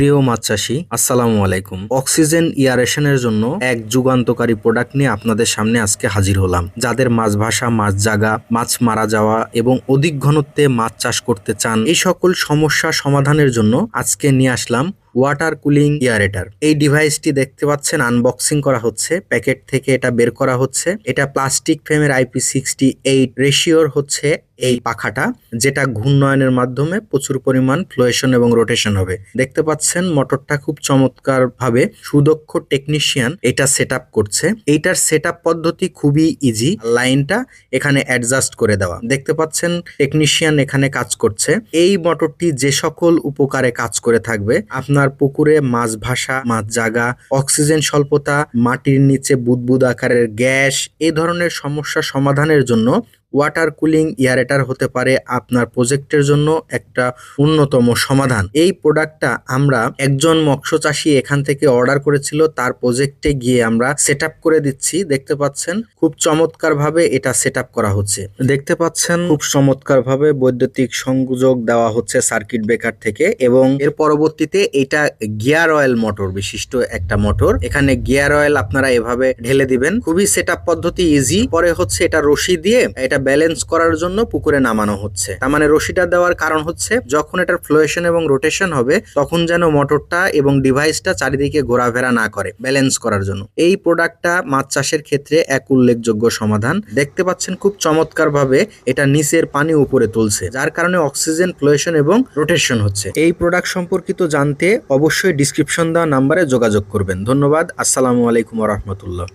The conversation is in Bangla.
প্রিয় মাছ চাষি, আসসালামু আলাইকুম। অক্সিজেন ইয়ারেশনের জন্য এক যুগান্তকারী প্রোডাক্ট নিয়ে আপনাদের সামনে আজকে হাজির হলাম। যাদের মাছ ভাষা, মাছ জাগা, মাছ মারা যাওয়া এবং অধিক ঘনত্বে মাছ চাষ করতে চান, এই সকল সমস্যা সমাধানের জন্য আজকে নিয়ে আসলাম ওয়াটার কুলিং ইয়ারেটার। এই ডিভাইসটি দেখতে পাচ্ছেন, আনবক্সিং করা হচ্ছে, প্যাকেট থেকে এটা বের করা হচ্ছে। এটা প্লাস্টিক ফ্রেমের আইপি সিক্সটি এইট রেশিওর হচ্ছে এই পাখাটা, যেটা ঘূর্ণয়নের মাধ্যমে প্রচুর পরিমাণ ফ্লোয়েশন এবং রোটেশন হবে। দেখতে পাচ্ছেন, মোটরটা খুব চমৎকার ভাবে সুদক্ষ টেকনিশিয়ান এটা সেট করছে। এইটার সেট পদ্ধতি খুবই ইজি, লাইনটা এখানে অ্যাডজাস্ট করে দেওয়া। দেখতে পাচ্ছেন, টেকনিশিয়ান এখানে কাজ করছে। এই মোটরটি যে সকল উপকারে কাজ করে থাকবে, আপনার পুকুরে মাছ ভাসা, মাছ জাগা, অক্সিজেন স্বল্পতা, মাটির নিচে বুদবুদ আকারের গ্যাস, এ ধরনের সমস্যা সমাধানের জন্য ওয়াটার কুলিং ইয়ারেটার হতে পারে আপনার প্রজেক্টের জন্য একটা অন্যতম সমাধান। এই প্রোডাক্টটা আমরা একজন মৎস্য চাষী এখান থেকে অর্ডার করেছিল, তার প্রজেক্টে গিয়ে আমরা সেট করে দিচ্ছি। দেখতে পাচ্ছেন, খুব চমৎকার ভাবে এটা সেট করা হচ্ছে। দেখতে পাচ্ছেন, খুব চমৎকার ভাবে বৈদ্যুতিক সংযোগ দেওয়া হচ্ছে সার্কিট ব্রেকার থেকে এবং এর পরবর্তীতে এটা গিয়ার অয়েল মোটর বিশিষ্ট একটা মোটর এখানে গিয়ার অয়েল আপনারা এভাবে ঢেলে দিবেন। খুবই সেট পদ্ধতি ইজি পরে হচ্ছে এটা রশি দিয়ে এটা ব্যালেন্স করার জন্য পুকুরে নামানো হচ্ছে। তার মানে রশিটা দেওয়ার কারণ হচ্ছে, যখন এটার ফ্লোয়েশন এবং রোটেশন হবে, তখন যেন মোটরটা এবং ডিভাইসটা চারিদিকে ঘোরাফেরা না করে ব্যালেন্স করার জন্য। এই প্রোডাক্টটা মাছ চাষের ক্ষেত্রে এক উল্লেখযোগ্য সমাধান। দেখতে পাচ্ছেন খুব চমৎকার ভাবে এটা নিচের পানি উপরে তুলছে, যার কারণে অক্সিজেন ফ্লোয়েশন এবং রোটেশন হচ্ছে। এই প্রোডাক্ট সম্পর্কিত জানতে অবশ্যই ডিসক্রিপশন দেওয়া নাম্বারে যোগাযোগ করবেন। ধন্যবাদ, আসসালামু আলাইকুম রহমতুল্লাহ।